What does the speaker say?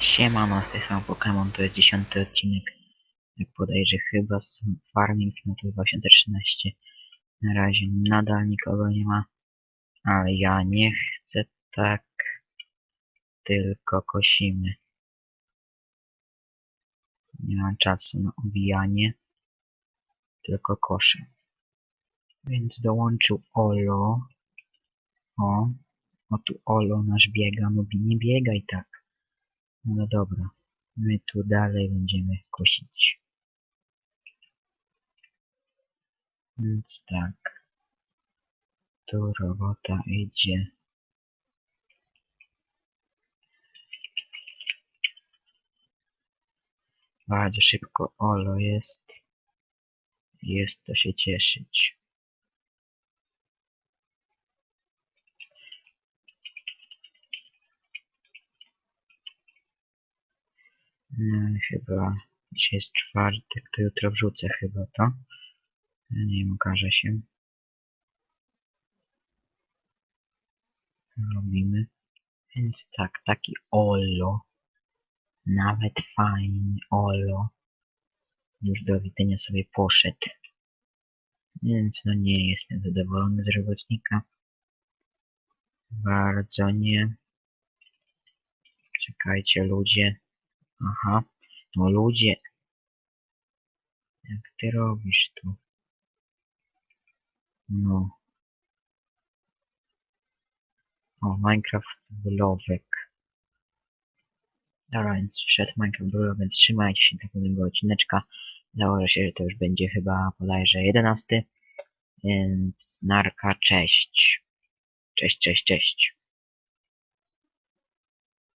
Siemano, z tej Pokémon, to jest dziesiąty odcinek, podejrzę chyba z Farming Simulator 2013. Na razie nadal nikogo nie ma, ale ja nie chcę tak, tylko kosimy. Nie mam czasu na obijanie, tylko koszę. Więc dołączył Olo. O, o tu Olo nasz biega, mówi nie biegaj tak. No dobra, my tu dalej będziemy kosić. Więc tak. Tu robota idzie. Bardzo szybko Olo jest. Jest co się cieszyć. No, chyba dzisiaj jest czwartek, to jutro wrzucę chyba to. Nie wiem, okaże się. Robimy. Więc tak, taki Olo. Nawet fajny Olo. Już do widzenia sobie poszedł. Więc no nie jestem zadowolony z robotnika. Bardzo nie. Czekajcie ludzie. Aha, no ludzie. Jak ty robisz tu? No. O, Minecraft Blowek. Dobra, więc wszedł Minecraft Blowek, więc trzymajcie się takiego odcineczka. Założę się, że to już będzie chyba bodajże 11. Więc narka, cześć. Cześć, cześć, cześć.